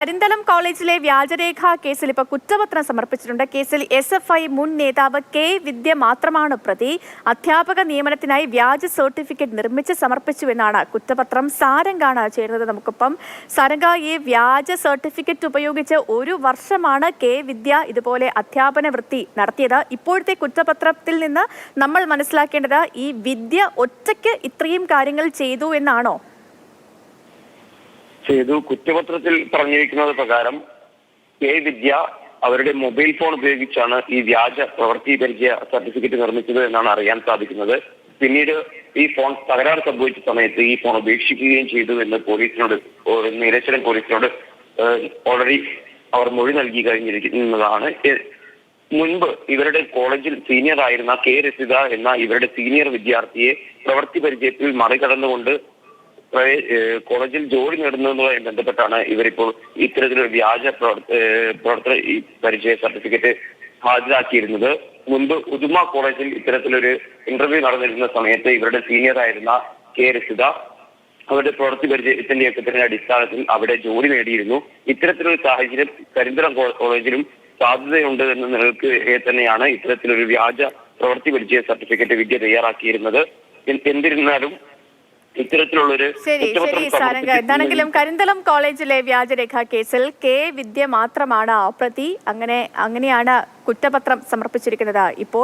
കരിന്തളം കോളേജിലെ വ്യാജരേഖ കേസിൽ ഇപ്പോൾ കുറ്റപത്രം സമർപ്പിച്ചിട്ടുണ്ട്. കേസിൽ എസ് എഫ് ഐ മുൻ നേതാവ് കെ വിദ്യ മാത്രമാണ് പ്രതി. അധ്യാപക നിയമനത്തിനായി വ്യാജ സർട്ടിഫിക്കറ്റ് നിർമ്മിച്ച് സമർപ്പിച്ചുവെന്നാണ് കുറ്റപത്രം. സാരംഗാണ് ചേരുന്നത് നമുക്കിപ്പം. സാരംഗ ഈ വ്യാജ സർട്ടിഫിക്കറ്റ് ഉപയോഗിച്ച് ഒരു വർഷമാണ് കെ വിദ്യ ഇതുപോലെ അധ്യാപന വൃത്തി നടത്തിയത്. ഇപ്പോഴത്തെ കുറ്റപത്രത്തിൽ നിന്ന് നമ്മൾ മനസ്സിലാക്കേണ്ടത് ഈ വിദ്യ ഒറ്റയ്ക്ക് ഇത്രയും കാര്യങ്ങൾ ചെയ്തു എന്നാണോ? ചെയ്തു. കുറ്റപത്രത്തിൽ പറഞ്ഞിരിക്കുന്നത് പ്രകാരം കെ വിദ്യ അവരുടെ മൊബൈൽ ഫോൺ ഉപയോഗിച്ചാണ് ഈ വ്യാജ പ്രവൃത്തി പരിചയ സർട്ടിഫിക്കറ്റ് നിർമ്മിച്ചത് എന്നാണ് അറിയാൻ സാധിക്കുന്നത്. പിന്നീട് ഈ ഫോൺ തകരാറ് സംഭവിച്ച സമയത്ത് ഈ ഫോൺ ഉപേക്ഷിക്കുകയും ചെയ്തു എന്ന് പോലീസിനോട് നീലേശ്വരൻ നീലേശ്വരം പോലീസിനോട് ഓൾറെഡി അവർ മൊഴി നൽകി കഴിഞ്ഞിരിക്കുന്നതാണ്. മുൻപ് ഇവരുടെ കോളേജിൽ സീനിയർ ആയിരുന്ന കെ രസിത എന്ന ഇവരുടെ സീനിയർ വിദ്യാർത്ഥിയെ പ്രവൃത്തി പരിചയത്തിൽ മറികടന്നുകൊണ്ട് കോളേജിൽ ജോലി നേടുന്നതുമായി ബന്ധപ്പെട്ടാണ് ഇവരിപ്പോൾ ഇത്തരത്തിലൊരു വ്യാജ പ്രവർത്തന പരിചയ സർട്ടിഫിക്കറ്റ് ഹാജരാക്കിയിരുന്നത്. മുൻപ് ഉദുമ കോളേജിൽ ഇത്തരത്തിലൊരു ഇന്റർവ്യൂ നടന്നിരുന്ന സമയത്ത് ഇവരുടെ സീനിയർ ആയിരുന്ന കെ രസിത അവരുടെ പ്രവൃത്തി പരിചയത്തിന്റെ യക്കത്തിന്റെ അടിസ്ഥാനത്തിൽ അവിടെ ജോലി നേടിയിരുന്നു. ഇത്തരത്തിലൊരു സാഹചര്യം കരിന്തളം കോളേജിലും സാധ്യതയുണ്ട് എന്ന നിലയ്ക്ക് തന്നെയാണ് ഇത്തരത്തിലൊരു വ്യാജ പ്രവൃത്തി പരിചയ സർട്ടിഫിക്കറ്റ് വിദ്യ തയ്യാറാക്കിയിരുന്നത്. എന്നിരുന്നാലും ഇത്തരത്തിലുള്ളൊരു ശരി ശരി സാരംഗ. എന്താണെങ്കിലും കരിന്തളം കോളേജിലെ വ്യാജരേഖ കേസിൽ കെ വിദ്യ മാത്രമാണ് പ്രതി. അങ്ങനെ അങ്ങനെയാണ് കുറ്റപത്രം സമർപ്പിച്ചിരിക്കുന്നത്. ഇപ്പോൾ